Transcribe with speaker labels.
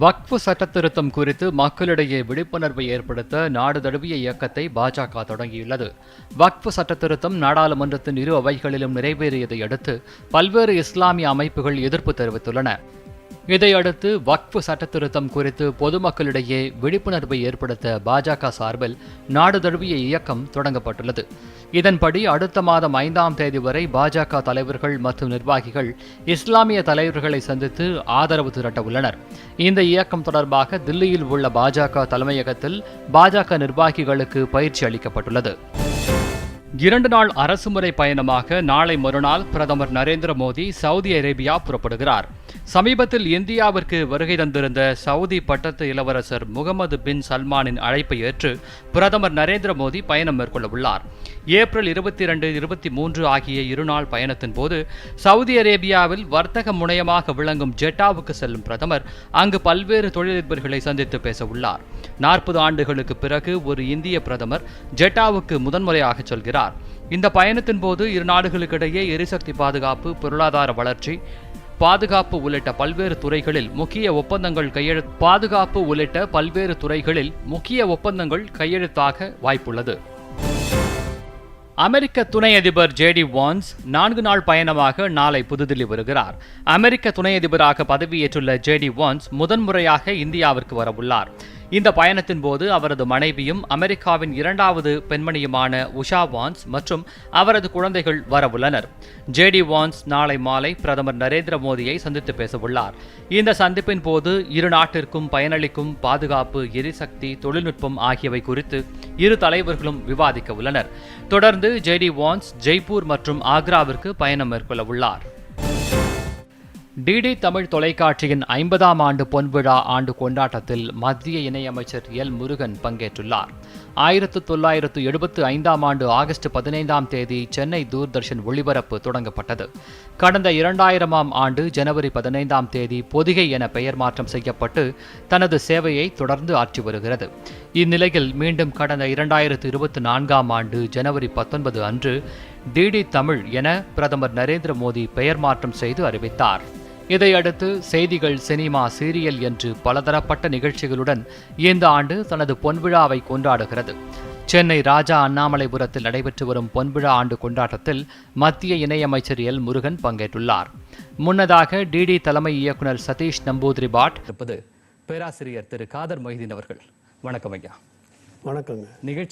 Speaker 1: வக்ஃபு சட்டத்திருத்தம் குறித்து மக்களிடையே விழிப்புணர்வை ஏற்படுத்த நாடு தழுவிய இயக்கத்தை பாஜக தொடங்கியுள்ளது. வக்ஃபு சட்டத்திருத்தம் நாடாளுமன்றத்தின் இரு அவைகளிலும் நிறைவேறியதை அடுத்து பல்வேறு இஸ்லாமிய அமைப்புகள் எதிர்ப்பு தெரிவித்துள்ளன. இதையடுத்து வக்ஃபு சட்ட திருத்தம் குறித்து பொதுமக்களிடையே விழிப்புணர்வை ஏற்படுத்த பாஜக சார்பில் நாடு தழுவிய இயக்கம் தொடங்கப்பட்டுள்ளது. இதன்படி அடுத்த மாதம் ஐந்தாம் தேதி வரை பாஜக தலைவர்கள் மற்றும் நிர்வாகிகள் இஸ்லாமிய தலைவர்களை சந்தித்து ஆதரவு திரட்ட உள்ளனர் இந்த இயக்கம் தொடர்பாக தில்லியில் உள்ள பாஜக தலைமையகத்தில் பாஜக நிர்வாகிகளுக்கு பயிற்சி அளிக்கப்பட்டுள்ளது. இரண்டு நாள் அரசுமுறை பயணமாக நாளை மறுநாள் பிரதமர் நரேந்திர மோடி சவுதி அரேபியா புறப்படுகிறார். சமீபத்தில் இந்தியாவிற்கு வருகை தந்திருந்த சவுதி பட்டத்து இளவரசர் முகமது பின் சல்மானின் அழைப்பை ஏற்று பிரதமர் நரேந்திர மோடி பயணம் மேற்கொள்ள உள்ளார். ஏப்ரல் இருபத்தி இரண்டு இருபத்தி மூன்று ஆகிய இருநாள் பயணத்தின் போது சவுதி அரேபியாவில் வர்த்தக முனையமாக விளங்கும் ஜெட்டாவுக்கு செல்லும் பிரதமர் அங்கு பல்வேறு தொழிலதிபர்களை சந்தித்து பேச உள்ளார். நாற்பது ஆண்டுகளுக்கு பிறகு ஒரு இந்திய பிரதமர் ஜெட்டாவுக்கு முதன்முறையாக செல்கிறார். இந்த பயணத்தின் போது இரு நாடுகளுக்கிடையே எரிசக்தி பாதுகாப்பு பொருளாதார வளர்ச்சி பாதுகாப்பு உள்ளிட்ட பல்வேறு துறைகளில் முக்கிய ஒப்பந்தங்கள் கையெழு பாதுகாப்பு உள்ளிட்ட பல்வேறு துறைகளில் முக்கிய ஒப்பந்தங்கள் கையெழுத்தாக வாய்ப்புள்ளது. அமெரிக்க துணை அதிபர் ஜேடி வான்ஸ் நான்கு நாள் பயணமாக நாளை புதுதில்லி வருகிறார். அமெரிக்க துணை அதிபராக பதவியேற்றுள்ள ஜேடி வான்ஸ் முதன்முறையாக இந்தியாவிற்கு வரவுள்ளார். இந்த பயணத்தின் போது அவரது மனைவியும் அமெரிக்காவின் இரண்டாவது பெண்மணியுமான உஷா வான்ஸ் மற்றும் அவரது குழந்தைகள் வரவுள்ளனர். ஜேடி வான்ஸ் நாளை மாலை பிரதமர் நரேந்திர மோடியை சந்தித்து பேசவுள்ளார். இந்த சந்திப்பின் போது இரு நாட்டிற்கும் பயனளிக்கும் பாதுகாப்பு எரிசக்தி தொழில்நுட்பம் ஆகியவை குறித்து இரு தலைவர்களும் விவாதிக்க உள்ளனர். தொடர்ந்து ஜேடி வான்ஸ் ஜெய்ப்பூர் மற்றும் ஆக்ராவிற்கு பயணம் மேற்கொள்ள உள்ளார். டிடி தமிழ் தொலைக்காட்சியின் ஐம்பதாம் ஆண்டு பொன்விழா ஆண்டு கொண்டாட்டத்தில் மத்திய இணையமைச்சர் எல் முருகன் பங்கேற்றுள்ளார். ஆயிரத்து தொள்ளாயிரத்து எழுபத்து ஐந்தாம் ஆண்டு ஆகஸ்ட் பதினைந்தாம் தேதி சென்னை தூர்தர்ஷன் ஒளிபரப்பு தொடங்கப்பட்டது. கடந்த இரண்டாயிரமாம் ஆண்டு ஜனவரி பதினைந்தாம் தேதி பொதிகை என பெயர் மாற்றம் செய்யப்பட்டு தனது சேவையை தொடர்ந்து ஆற்றி வருகிறது. இந்நிலையில் மீண்டும் கடந்த இரண்டாயிரத்து இருபத்தி நான்காம் ஆண்டு ஜனவரி பத்தொன்பது அன்று டிடி தமிழ் என பிரதமர் நரேந்திர மோடி பெயர் மாற்றம் செய்து அறிவித்தார். இதையடுத்து செய்திகள் சினிமா சீரியல் என்று பலதரப்பட்ட நிகழ்ச்சிகளுடன் இந்த ஆண்டு தனது பொன்விழாவை கொண்டாடுகிறது. சென்னை ராஜா அண்ணாமலைபுரத்தில் நடைபெற்று வரும் பொன்விழா ஆண்டு கொண்டாட்டத்தில் மத்திய இணையமைச்சர் எல். முருகன் பங்கேற்றுள்ளார். முன்னதாக டிடி தலைமை இயக்குனர் சதீஷ் நம்பூதிரி பாட் இருப்பது பேராசிரியர் திரு. காதர் மொய்தீன் அவர்கள். வணக்கம் ஐயா.
Speaker 2: வணக்கங்க.
Speaker 1: நிகழ்ச்சி